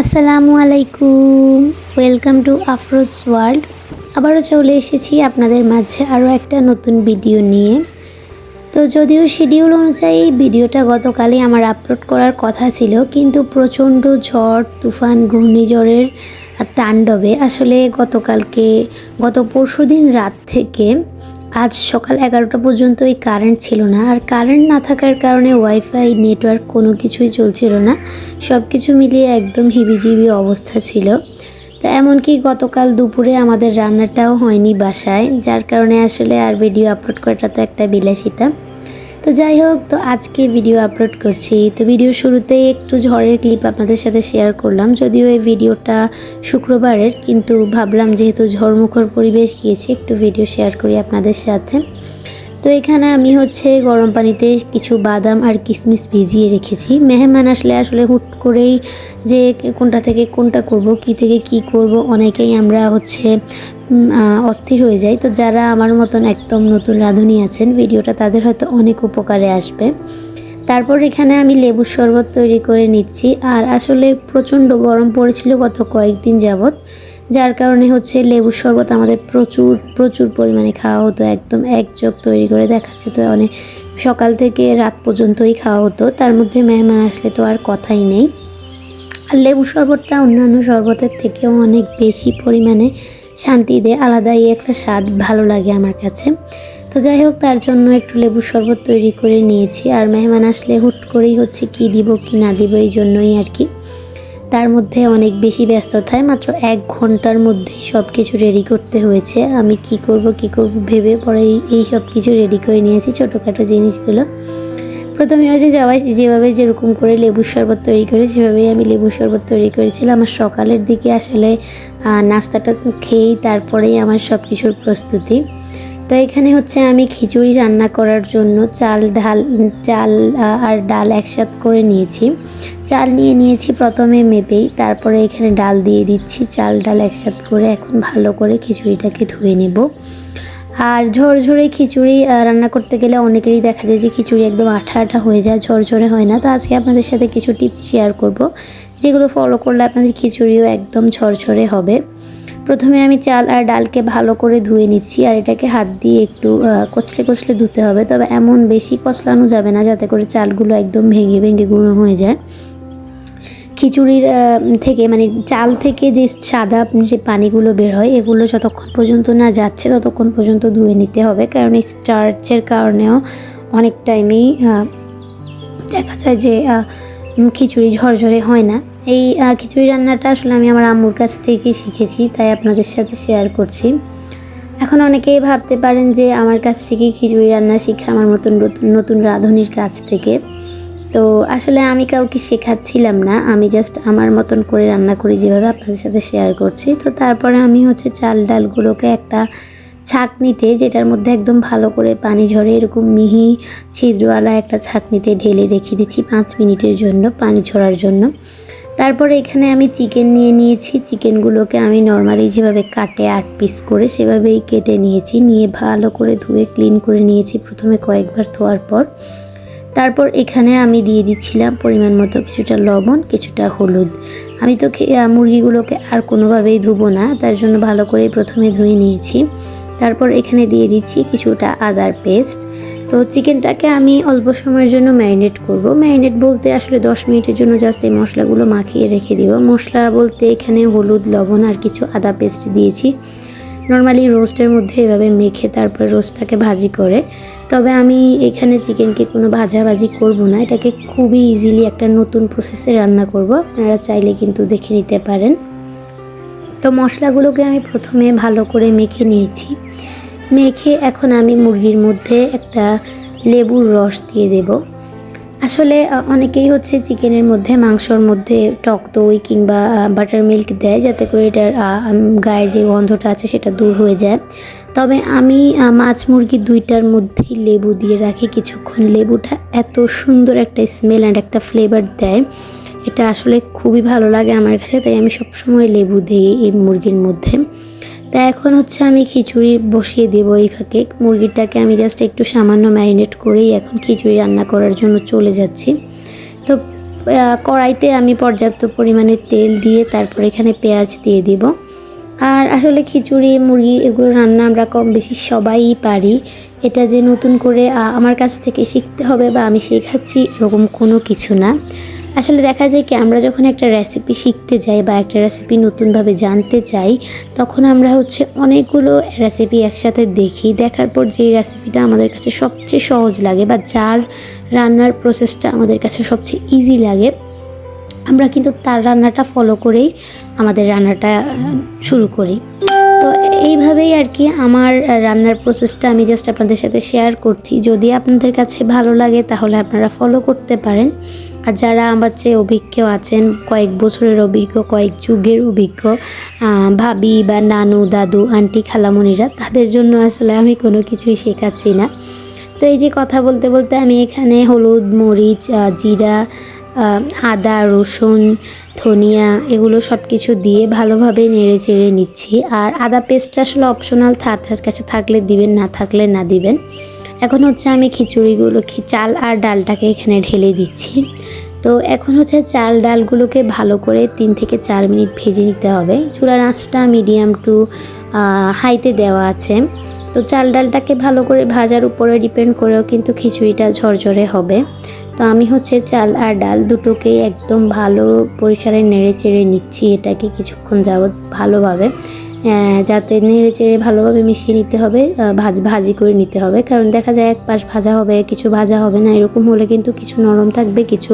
আসসালামু আলাইকুম। Welcome to Afroz world আবারও চলে এসেছি আপনাদের মাঝে আরও একটা নতুন ভিডিও নিয়ে। তো যদিও শিডিউল অনুযায়ী ভিডিওটা গতকালই আমার আপলোড করার কথা ছিল, কিন্তু প্রচণ্ড ঝড়, তুফান, ঘূর্ণিঝড়ের তাণ্ডবে আসলে গতকালকে, গত পরশুদিন রাত থেকে আজ সকাল এগারোটা পর্যন্ত ওই কারেন্ট ছিল না। আর কারেন্ট না থাকার কারণে ওয়াইফাই নেটওয়ার্ক কোনো কিছুই চলছিল না। সব কিছু মিলিয়ে একদম হিবিজিবি অবস্থা ছিল। তো এমনকি গতকাল দুপুরে আমাদের রান্নাটাও হয়নি বাসায়, যার কারণে আসলে আর ভিডিও আপলোড করাটা তো একটা বিলাসিতা। তো যাই হোক, তো আজকে ভিডিও আপলোড করছি। তো ভিডিও শুরুতে একটু ঝড়ের ক্লিপ আপনাদের সাথে শেয়ার করলাম। যদিও এই ভিডিওটা শুক্রবারের, কিন্তু ভাবলাম যেহেতু ঝড়মুখর পরিবেশ গিয়েছে, একটু ভিডিও শেয়ার করি আপনাদের সাথে। তো এখানে আমি হচ্ছে গরম পানিতে কিছু বাদাম আর কিশমিশ ভিজিয়ে রেখেছি। মেহমান আসলে আসলে হুট করেই যে কোনটা থেকে কোনটা করব, কি থেকে কি করব, অনেকেই আমরা হচ্ছে অস্থির হয়ে যায়। তো যারা আমার মতন একদম নতুন রাঁধুনি আছেন, ভিডিওটা তাদের হয়তো অনেক উপকারে আসবে। তারপর এখানে আমি লেবুর শরবত তৈরি করে নিচ্ছি। আর আসলে প্রচণ্ড গরম পড়েছিল গত কয়েকদিন যাবৎ। যার কারণে হচ্ছে লেবুর শরবত আমাদের প্রচুর প্রচুর পরিমাণে খাওয়া হতো। একদম এক জগ তৈরি করে দেখাচ্ছে তো অনেক। সকাল থেকে রাত পর্যন্তই খাওয়া হতো। তার মধ্যে মেহমান আসলে তো আর কথাই নেই। আর লেবু শরবতটা অন্যান্য শরবতের থেকেও অনেক বেশি পরিমাণে শান্তি দেয় আলাদাই একটা স্বাদ ভালো লাগে আমার কাছে। তো যাই হোক, তার জন্য একটু লেবু শরবত তৈরি করে নিয়েছি আর মেহমান আসলে হুট করেই হচ্ছে কি দিব কি না দিব এই জন্যই আর কি। তার মধ্যে অনেক বেশি ব্যস্ততায় মাত্র এক ঘণ্টার মধ্যেই সব কিছু রেডি করতে হয়েছে। আমি কি করব কি করব ভেবে পরে এই- সব কিছু রেডি করে নিয়েছি ছোটোখাটো জিনিসগুলো। প্রথমে হচ্ছে যাওয়াই যেভাবে যেরকম করে লেবুর শরবত তৈরি করে, সেভাবেই আমি লেবুর শরবত তৈরি করেছিলাম। আমার সকালের দিকে আসলে নাস্তাটা খেয়েই তারপরেই আমার সব কিছুর প্রস্তুতি। তো এখানে হচ্ছে আমি খিচুড়ি রান্না করার জন্য চাল ঢাল চাল আর ডাল একসাথ করে নিয়েছি। চাল নিয়ে নিয়েছি প্রথমে মেপেই, তারপরে এখানে ডাল দিয়ে দিচ্ছি। চাল, ডাল একসাথ করে এখন ভালো করে খিচুড়িটাকে ধুয়ে নেব। আর ঝরঝরে খিচুড়ি রান্না করতে গেলে অনেকেরই দেখা যায় যে খিচুড়ি একদম আঠা আঠা হয়ে যায়, ঝরঝরে হয় না। তো আজকে আপনাদের সাথে কিছু টিপস শেয়ার করব, যেগুলো ফলো করলে আপনাদের খিচুড়িও একদম ঝরঝরে হবে। প্রথমে আমি চাল আর ডালকে ভালো করে ধুয়ে নিচ্ছি, আর এটাকে হাত দিয়ে একটু কচলে কচলে ধুতে হবে। তবে এমন বেশি কচলানো যাবে না, যাতে করে চালগুলো একদম ভেঙে ভেঙে গুঁড়ো হয়ে যায়। খিচুড়ির থেকে মানে চাল থেকে যে সাদা যে পানিগুলো বের হয়, এগুলো যতক্ষণ পর্যন্ত না যাচ্ছে ততক্ষণ পর্যন্ত ধুয়ে নিতে হবে। কারণ এই স্টার্চের কারণেও অনেক টাইমেই দেখা যায় যে খিচুড়ি ঝরঝরে হয় না। এই খিচুড়ি রান্নাটা আসলে আমি আমার আম্মুর কাছ থেকেই শিখেছি, তাই আপনাদের সাথে শেয়ার করছি। এখন অনেকেই ভাবতে পারেন যে, আমার কাছ থেকেই খিচুড়ি রান্না শিখে আমার মতন নতুন নতুন রাঁধুনির কাছ থেকে তো আসলে আমি কাউকে শেখাচ্ছিলাম না। আমি জাস্ট আমার মতন করে রান্না করি যেভাবে আপনাদের সাথে শেয়ার করছি। তো তারপরে আমি হচ্ছে চাল ডালগুলোকে একটা ছাঁকনিতে, যেটার মধ্যে একদম ভালো করে পানি ঝরে এরকম মিহি ছিদ্রওয়ালা একটা ছাঁকনিতে ঢেলে রেখে দিচ্ছি পাঁচ মিনিটের জন্য, পানি ঝরার জন্য। তারপরে এখানে আমি চিকেন নিয়ে নিয়েছি। চিকেনগুলোকে আমি নর্মালি যেভাবে কাটে আট পিস করে, সেভাবেই কেটে নিয়েছি। নিয়ে ভালো করে ধুয়ে ক্লিন করে নিয়েছি প্রথমে কয়েকবার ধোয়ার পর। তারপর এখানে আমি দিয়ে দিচ্ছিলাম পরিমাণ মতো কিছুটা লবণ, কিছুটা হলুদ। আমি তো মুরগিগুলোকে আর কোনোভাবেই ধুবো না, তার জন্য ভালো করে প্রথমে ধুয়ে নিয়েছি। তারপর এখানে দিয়ে দিচ্ছি কিছুটা আদার পেস্ট। তো চিকেনটাকে আমি অল্প সময়ের জন্য ম্যারিনেট করব। ম্যারিনেট বলতে আসলে দশ মিনিটের জন্য জাস্ট এই মশলাগুলো মাখিয়ে রেখে দিব। মশলা বলতে এখানে হলুদ, লবণ আর কিছু আদা পেস্ট দিয়েছি। নর্মালি রোস্টের মধ্যে এভাবে মেখে তারপর রোস্টটাকে ভাজি করে। তবে আমি এখানে চিকেনকে কোনো ভাজাভাজি করব না। এটাকে খুবই ইজিলি একটা নতুন প্রসেসে রান্না করব। আপনারা চাইলে কিন্তু দেখে নিতে পারেন। তো মশলাগুলোকে আমি প্রথমে ভালো করে মেখে নিয়েছি। মেখে এখন আমি মুরগির মধ্যে একটা লেবুর রস দিয়ে দেব। আসলে অনেকেই হচ্ছে চিকেনের মধ্যে, মাংসর মধ্যে টক দই কিংবা বাটার মিল্ক দেয় যাতে করে এটার গায়ের যে গন্ধটা আছে সেটা দূর হয়ে যায়। তবে আমি মাছ মুরগি দুইটার মধ্যেই লেবু দিয়ে রাখি। কিছুক্ষণ লেবুটা এত সুন্দর একটা স্মেল অ্যান্ড একটা ফ্লেভার দেয়। এটা আসলে খুবই ভালো লাগে আমার কাছে, তাই আমি সবসময় লেবু দিই এই মুরগির মধ্যে। তা এখন হচ্ছে আমি খিচুড়ি বসিয়ে দেবো এই ফাঁকে। মুরগিটাকে আমি জাস্ট একটু সামান্য ম্যারিনেট করেই এখন খিচুড়ি রান্না করার জন্য চলে যাচ্ছি। তো কড়াইতে আমি পর্যাপ্ত পরিমাণে তেল দিয়ে তারপর এখানে পেঁয়াজ দিয়ে দিব। আর আসলে খিচুড়ি, মুরগি এগুলো রান্না আমরা কম বেশি সবাই পারি। এটা যে নতুন করে আমার কাছ থেকে শিখতে হবে বা আমি শেখাচ্ছি এরকম কোনো কিছু না। আসলে দেখা যায় কি, আমরা যখন একটা রেসিপি শিখতে যাই বা একটা রেসিপি নতুনভাবে জানতে চাই, তখন আমরা হচ্ছে অনেকগুলো রেসিপি একসাথে দেখি। দেখার পর যেই রেসিপিটা আমাদের কাছে সবচেয়ে সহজ লাগে বা যার রান্নার প্রসেসটা আমাদের কাছে সবচেয়ে ইজি লাগে, আমরা কিন্তু তার রান্নাটা ফলো করেই আমাদের রান্নাটা শুরু করি। তো এইভাবেই আর কি আমার রান্নার প্রসেসটা আমি জাস্ট আপনাদের সাথে শেয়ার করছি। যদি আপনাদের কাছে ভালো লাগে তাহলে আপনারা ফলো করতে পারেন। আর যারা আমার চেয়ে অভিজ্ঞ আছেন, কয়েক বছরের অভিজ্ঞ, কয়েক যুগের অভিজ্ঞ ভাবি বা নানু, দাদু, আন্টি খালামণিরা তাদের জন্য আসলে আমি কোনো কিছুই শেখাচ্ছি না। তো এই যে কথা বলতে বলতে আমি এখানে হলুদ, মরিচ জিরা আদা, রসুন, ধনিয়া এগুলো সব কিছু দিয়ে ভালোভাবে নেড়ে চেড়ে নিচ্ছি। আর আদা পেস্টটা আসলে অপশনাল কাছে থাকলে দিবেন, না থাকলে না দিবেন। এখন হচ্ছে আমি খিচুড়িগুলো চাল আর ডালটাকে এখানে ঢেলে দিচ্ছি। তো এখন হচ্ছে চাল ডালগুলোকে ভালো করে তিন থেকে চার মিনিট ভেজে নিতে হবে। চুলার আঁচটা মিডিয়াম টু হাইতে দেওয়া আছে। তো চাল ডালটাকে ভালো করে ভাজার উপরে ডিপেন্ড করেও কিন্তু খিচুড়িটা ঝরঝরে হবে। তো আমি হচ্ছে চাল আর ডাল দুটোকেই একদম ভালো পরিসরে নেড়ে চেড়ে নিচ্ছি এটাকে কিছুক্ষণ যাবৎ ভালোভাবে। যাতে নেড়ে চেড়ে ভালোভাবে মিশিয়ে নিতে হবে ভাজ, ভাজি করে নিতে হবে। কারণ দেখা যায় এক পাশ ভাজা হবে, কিছু ভাজা হবে না। এরকম হলে কিন্তু কিছু নরম থাকবে, কিছু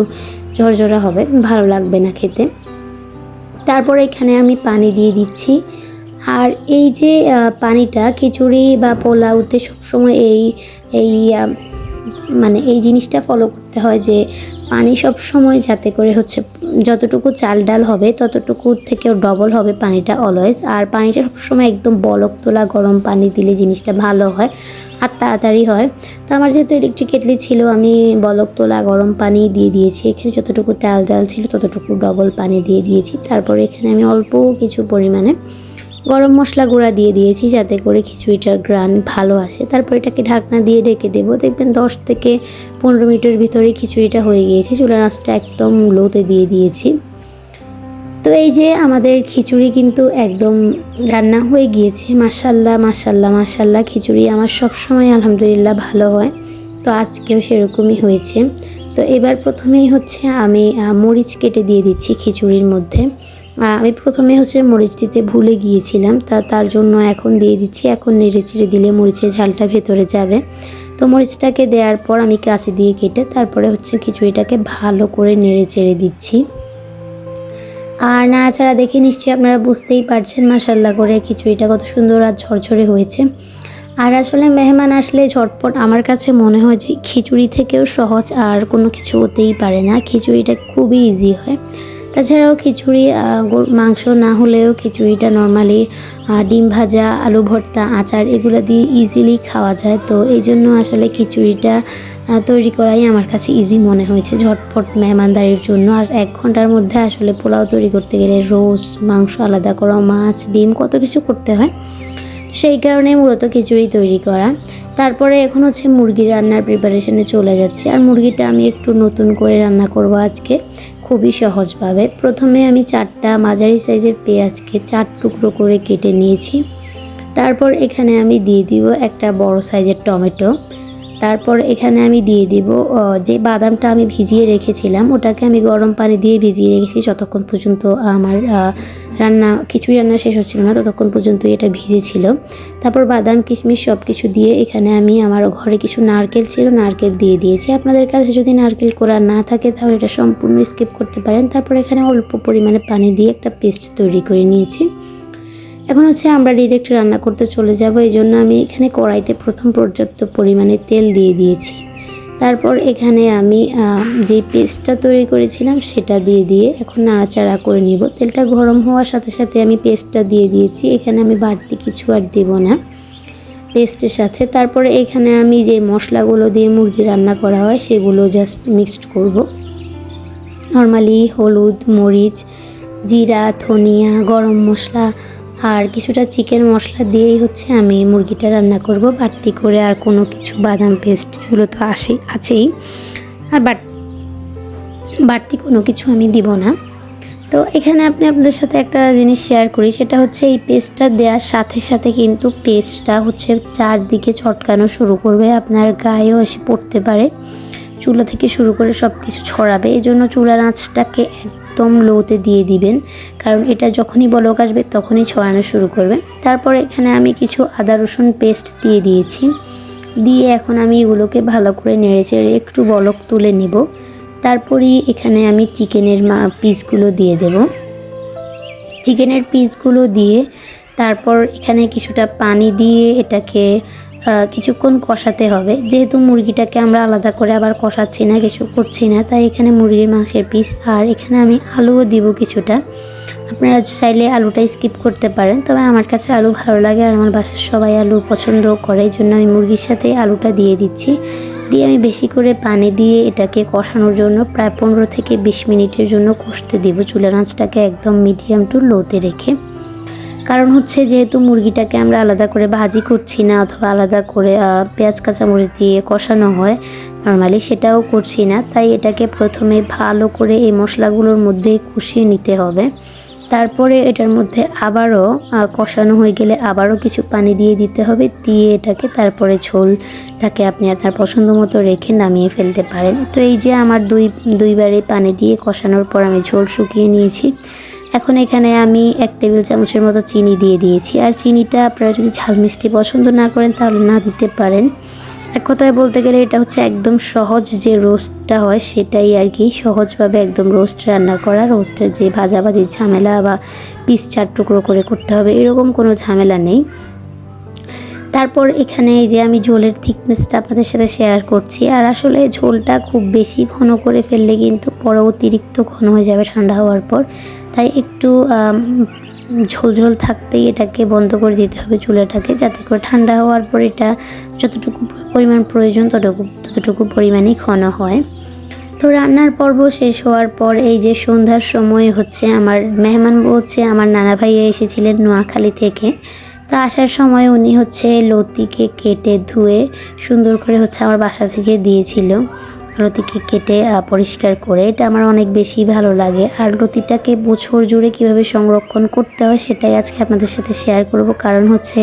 ঝরঝরা হবে। ভালো লাগবে না খেতে। তারপর এখানে আমি পানি দিয়ে দিচ্ছি। আর এই যে পানিটা, খিচুড়ি বা পোলাওতে সবসময় এই এই মানে এই জিনিসটা ফলো করতে হয় যে পানি সব সময় যাতে করে হচ্ছে যতটুকু চাল ডাল হবে ততটুকুর থেকেও ডবল হবে পানিটা অলওয়েজ আর পানিটা সবসময় একদম বলক তোলা গরম পানি দিলে জিনিসটা ভালো হয় আর তাড়াতাড়ি হয়। তো আমার যেহেতু ইলেকট্রিক কেটলি ছিল, আমি বলক তোলা গরম পানি দিয়ে দিয়েছি। এখানে যতটুকু চাল ডাল ছিল ততটুকু ডবল পানি দিয়ে দিয়েছি। তারপর এখানে আমি অল্প কিছু পরিমাণে গরম মশলা গুঁড়া দিয়ে দিয়েছি যাতে করে খিচুড়িটার গ্রান ভালো আসে। তারপর এটাকে ঢাকনা দিয়ে ডেকে দেবো। দেখবেন দশ থেকে পনেরো মিনিটের ভিতরে খিচুড়িটা হয়ে গিয়েছে। চুলার আঁচটা একদম লোতে দিয়ে দিয়েছি। তো এই যে আমাদের খিচুড়ি কিন্তু একদম রান্না হয়ে গিয়েছে। মাসাল্লাহ মাসাল্লাহ মাসাল্লাহ খিচুড়ি আমার সব সময় আলহামদুলিল্লাহ ভালো হয়। তো আজকেও সেরকমই হয়েছে। তো এবার প্রথমেই হচ্ছে আমি মরিচ কেটে দিয়ে দিচ্ছি খিচুড়ির মধ্যে। আমি প্রথমে হচ্ছে মরিচ দিতে ভুলে গিয়েছিলাম, তা তার জন্য এখন দিয়ে দিচ্ছি, এখন নেড়ে চেড়ে দিলে মরিচের ঝালটা ভেতরে যাবে। তো মরিচটাকে দেওয়ার পর আমি কাঁচি দিয়ে কেটে তারপরে হচ্ছে খিচুড়িটাকে ভালো করে নেড়ে চেড়ে দিচ্ছি। আর নাড়াচাড়া দেখে নিশ্চয়ই আপনারা বুঝতেই পারছেন মাসাল্লাহ করে খিচুড়িটা কত সুন্দর আর ঝরঝরে হয়েছে। আর আসলে মেহমান আসলে ঝটপট, আমার কাছে মনে হয় যে খিচুড়ি থেকেও সহজ আর কোনো কিছু হতেই পারে না। খিচুড়িটা খুবই ইজি হয়। তাছাড়াও খিচুড়ি মাংস না হলেও খিচুড়িটা নর্মালি ডিম ভাজা, আলু ভর্তা, আচার এগুলো দিয়ে ইজিলি খাওয়া যায়। তো এই জন্য আসলে খিচুড়িটা তৈরি করাই আমার কাছে ইজি মনে হয়েছে ঝটপট মেহমানদারির জন্য। আর এক ঘণ্টার মধ্যে আসলে পোলাও তৈরি করতে গেলে রোস্ট মাংস, আলাদা করা, মাছ, ডিম কত কিছু করতে হয়। সেই কারণে মূলত খিচুড়ি তৈরি করা। তারপরে এখন হচ্ছে মুরগি রান্নার প্রিপারেশনে চলে যাচ্ছে। আর মুরগিটা আমি একটু নতুন করে রান্না করব আজকে। খুবই সহজভাবে। প্রথমে আমি চারটা মাঝারি সাইজের পেঁয়াজকে চার টুকরো করে কেটে নিয়েছি। তারপর এখানে আমি দিয়ে দিব একটা বড় সাইজের টমেটো। তারপর এখানে আমি দিয়ে দিব যে বাদামটা আমি ভিজিয়ে রেখেছিলাম, ওটাকে আমি গরম পানি দিয়ে ভিজিয়ে রেখেছি যতক্ষণ পর্যন্ত আমার রান্না খিচুড়ি রান্না শেষ হচ্ছিল না, ততক্ষণ পর্যন্ত এটা ভিজে ছিল তারপর বাদাম, কিশমিশ সব কিছু দিয়ে এখানে আমি আমার ঘরে কিছু নারকেল ছিল, নারকেল দিয়ে দিয়েছি। আপনাদের কাছে যদি নারকেল কোরা না থাকে তাহলে এটা সম্পূর্ণ স্কিপ করতে পারেন। তারপর এখানে অল্প পরিমাণে পানি দিয়ে একটা পেস্ট তৈরি করে নিয়েছি। এখন হচ্ছে আমরা ডিরেক্ট রান্না করতে চলে যাব, এই জন্য আমি এখানে কড়াইতে প্রথম পর্যাপ্ত পরিমাণে তেল দিয়ে দিয়েছি। তারপর এখানে আমি যে পেস্টটা তৈরি করেছিলাম সেটা দিয়ে দিয়ে এখন নাড়াচাড়া করে নিব। তেলটা গরম হওয়ার সাথে সাথে আমি পেস্টটা দিয়ে দিয়েছি, এখানে আমি বাড়তি কিছু আর দেব না পেস্টের সাথে। তারপরে এখানে আমি যে মশলাগুলো দিয়ে মুরগি রান্না করা হয় সেগুলো জাস্ট মিক্সড করব। নর্মালি হলুদ, মরিচ, জিরা, ধনিয়া, গরম মশলা আর কিছুটা চিকেন মশলা দিয়েই হচ্ছে আমি মুরগিটা রান্না করব। বাড়তি করে আর কোনো কিছু বাদাম পেস্ট এগুলো তো আসেই আছেই। আর বাড়তি কোনো কিছু আমি দিব না। তো এখানে আপনি আপনাদের সাথে একটা জিনিস শেয়ার করি, সেটা হচ্ছে এই পেস্টটা দেওয়ার সাথে সাথে কিন্তু পেস্টটা হচ্ছে চারদিকে ছটকানো শুরু করবে, আপনার গায়েও এসে পড়তে পারে। চুলা থেকে শুরু করে সব কিছু ছড়াবে। এই জন্য চুলার আঁচটাকে একদম লোতে দিয়ে দিবেন। কারণ এটা যখনই বলক আসবে, তখনই ছড়ানো শুরু করবে। তারপর এখানে আমি কিছু আদা রসুন পেস্ট দিয়ে দিয়েছি। দিয়ে এখন আমি এগুলোকে ভালো করে নেড়ে চেড়ে একটু বলক তুলে নিব। তারপরেই এখানে আমি চিকেনের পিসগুলো দিয়ে দেব। চিকেনের পিসগুলো দিয়ে তারপর এখানে কিছুটা পানি দিয়ে এটাকে কিছুক্ষণ কষাতে হবে। যেহেতু মুরগিটাকে আমরা আলাদা করে আবার কষাচ্ছি না, কিছু করছি না, তাই এখানে মুরগির মাংসের পিস আর এখানে আমি আলুও দিব কিছুটা। আপনারা চাইলে আলুটা স্কিপ করতে পারেন, তবে আমার কাছে আলু ভালো লাগে আর আমার বাসার সবাই আলু পছন্দ করে, এই জন্য আমি মুরগির সাথে আলুটা দিয়ে দিচ্ছি। দিয়ে আমি বেশি করে পানি দিয়ে এটাকে কষানোর জন্য প্রায় পনেরো থেকে বিশ মিনিটের জন্য কষতে দিব। চুলের আঁচটাকে একদম মিডিয়াম টু লোতে রেখে। কারণ হচ্ছে যেহেতু মুরগিটাকে আমরা আলাদা করে ভাজি করছি না অথবা আলাদা করে পেঁয়াজ, কাঁচামরিচ দিয়ে কষানো হয়, নর্মালি সেটাও করছি না। তাই এটাকে প্রথমে ভালো করে এই মশলাগুলোর মধ্যে কষিয়ে নিতে হবে। তারপরে এটার মধ্যে আবারও কষানো হয়ে গেলে আবারও কিছু পানি দিয়ে দিতে হবে। দিয়ে এটাকে তারপরে ঝোলটাকে আপনি আপনার পছন্দ মতো রেখে নামিয়ে ফেলতে পারেন। তো এই যে আমার দুই, দুইবারে পানি দিয়ে কষানোর পর আমি ঝোল শুকিয়ে নিয়েছি। এখন এখানে আমি এক টেবিল চামচের মতো চিনি দিয়ে দিয়েছি। আর চিনিটা আপনারা যদি ঝাল মিষ্টি পছন্দ না করেন তাহলে না দিতে পারেন। এক কথায় বলতে গেলে এটা হচ্ছে একদম সহজ যে রোস্টটা হয় সেটাই আর কি। সহজভাবে একদম রোস্ট রান্না করা, রোস্টের যে ভাজাভাজির ঝামেলা বা পিস চার টুকরো করে করতে হবে, এরকম কোনো ঝামেলা নেই। তারপর এখানে এই যে আমি ঝোলের থিকনেসটা আপনাদের সাথে শেয়ার করছি। আর আসলে ঝোলটা খুব বেশি ঘন করে ফেললে কিন্তু পরে অতিরিক্ত ঘন হয়ে যাবে ঠান্ডা হওয়ার পর। তাই একটু আম, ঝোল ঝোল থাকতেই এটাকে বন্ধ করে দিতে হবে চুলাটাকে যাতে করে ঠান্ডা হওয়ার পর এটা যতটুকু পরিমাণ প্রয়োজন ততটুকু ততটুকু পরিমাণেই ঘন হয়। তো রান্নার পর্ব শেষ হওয়ার পর এই যে সন্ধ্যার সময় হচ্ছে আমার মেহমান হচ্ছে আমার নানা ভাইয়া এসেছিলেন নোয়াখালী থেকে। তা আসার সময় উনি হচ্ছে লতিকে কেটে ধুয়ে সুন্দর করে হচ্ছে আমার বাসা থেকে দিয়েছিল। লতিকে কেটে পরিষ্কার করে, এটা আমার অনেক বেশি ভালো লাগে। আর লতিটাকে বছর জুড়ে কীভাবে সংরক্ষণ করতে হয় সেটাই আজকে আপনাদের সাথে শেয়ার করব। কারণ হচ্ছে,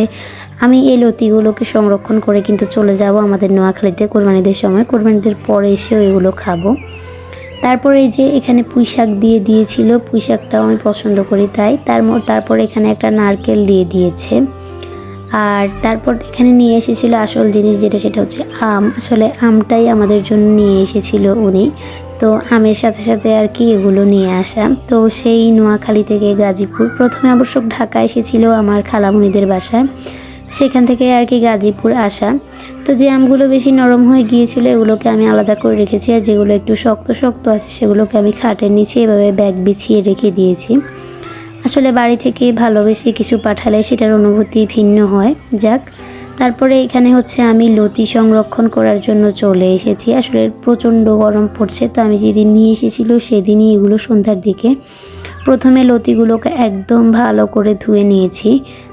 আমি এই লতিগুলোকে সংরক্ষণ করে কিন্তু চলে যাব আমাদের নোয়াখালীতে কোরবানিদের সময়। কোরবানিদের পরে এসেও এগুলো খাব। তারপরে এই যে এখানে পুঁই শাক দিয়ে দিয়েছিল, পুঁই শাকটাও আমি পছন্দ করি তাই। তার তারপর এখানে একটা নারকেল দিয়ে দিয়েছে। আর তারপর এখানে নিয়ে এসেছিল আসল জিনিস যেটা, সেটা হচ্ছে আম। আসলে আমটাই আমাদের জন্য নিয়ে এসেছিল উনি। তো আমের সাথে সাথে আর কি এগুলো নিয়ে আসা। তো সেই নোয়াখালী থেকে গাজীপুর। প্রথমে অবশ্য ঢাকা এসেছিল আমার খালামুনিদের বাসায়। সেখান থেকে আর কি গাজীপুর আসা। তো যে আমগুলো বেশি নরম হয়ে গিয়েছিল, এগুলোকে আমি আলাদা করে রেখেছি। আর যেগুলো একটু শক্ত শক্ত আছে, সেগুলোকে আমি খাটের নিচে এভাবে ব্যাগ বিছিয়ে রেখে দিয়েছি। আসলে বাড়ি থেকে ভালোবেসে কিছু পাঠালে সেটার অনুভূতি ভিন্ন হয়। যাক, তারপরে এখানে হচ্ছে আমি লতি সংরক্ষণ করার জন্য চলে এসেছি। আসলে প্রচণ্ড গরম পড়ছে, তো আমি যেদিন নিয়ে এসেছিল সেদিনই এগুলো সন্ধ্যার দিকে। প্রথমে লতিগুলোকে একদম ভালো করে ধুয়ে নিয়েছি।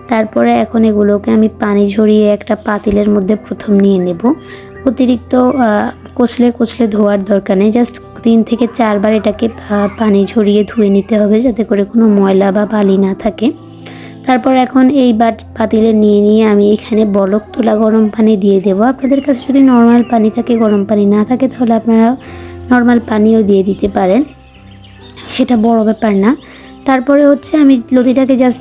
তারপরে এখন এগুলোকে আমি পানি ঝরিয়ে একটা পাতিলের মধ্যে প্রথম নিয়ে নেব। অতিরিক্ত কচলে কচলে ধোয়ার দরকার নেই, জাস্ট তিন থেকে চারবার এটাকে পানি ঝরিয়ে ধুয়ে নিতে হবে যাতে করে কোনো ময়লা বা বালি না থাকে। তারপর এখন এই বাট, পাতিলে নিয়ে নিয়ে আমি এখানে বলক তোলা গরম পানি দিয়ে দেবো। আপনাদের কাছে যদি নর্মাল পানি থাকে, গরম পানি না থাকে, তাহলে আপনারা নর্মাল পানিও দিয়ে দিতে পারেন। সেটা বড় ব্যাপার না। তারপরে হচ্ছে আমি লতিটাকে জাস্ট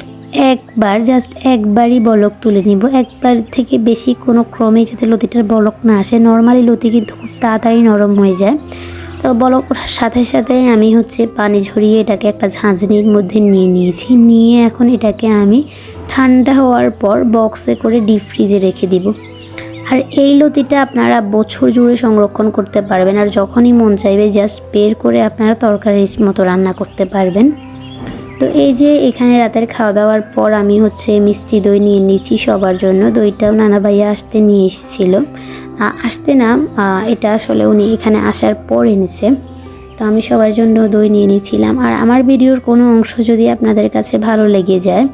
একবার জাস্ট একবারই বলক তুলে নিব। একবার থেকে বেশি কোনো ক্রমে যাতে লতিটার বলক না আসে। নর্মালি লতি কিন্তু খুব তাড়াতাড়ি নরম হয়ে যায়। তো বলো ওঠার সাথে সাথে আমি হচ্ছে পানি ঝরিয়ে এটাকে একটা ঝাঁঝনির মধ্যে নিয়ে নিয়েছি। নিয়ে এখন এটাকে আমি ঠান্ডা হওয়ার পর বক্সে করে ডিপ ফ্রিজে রেখে দিব। আর এই লতিটা আপনারা বছর জুড়ে সংরক্ষণ করতে পারবেন। আর যখনই মন চাইবে জাস্ট বের করে আপনারা তরকারির মতো রান্না করতে পারবেন। তো এই যে এখানে রাতের খাওয়া দাওয়ার পর আমি হচ্ছে মিষ্টি দই নিয়ে নিচ্ছি সবার জন্য। দইটাও নানা ভাইয়া আসতে নিয়ে এসেছিল। আসতে না এটা আসলে উনি এখানে আসার পর এনেছে। তো আমি সবার জন্য দই নিয়ে নিয়েছিলাম। আর আমার ভিডিওর কোনো অংশ যদি আপনাদের কাছে ভালো লেগে যায়,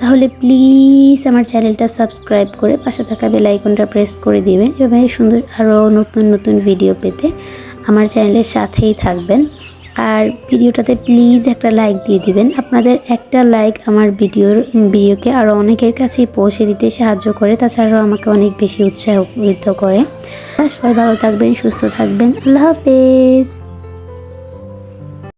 তাহলে প্লিজ আমার চ্যানেলটা সাবস্ক্রাইব করে পাশে থাকা বেল আইকনটা প্রেস করে দিবেন। এভাবে সুন্দর আরও নতুন নতুন ভিডিও পেতে আমার চ্যানেলের সাথেই থাকবেন। আর ভিডিওটাতে প্লিজ একটা লাইক দিয়ে দিবেন। আপনাদের একটা লাইক আমার ভিডিওর ভিডিওকে আরও অনেকের কাছে পৌঁছে দিতে সাহায্য করে, তাছাড়াও আমাকে অনেক বেশি উৎসাহিত করে। সবাই ভালো থাকবেন, সুস্থ থাকবেন। আল্লাহ হাফেজ।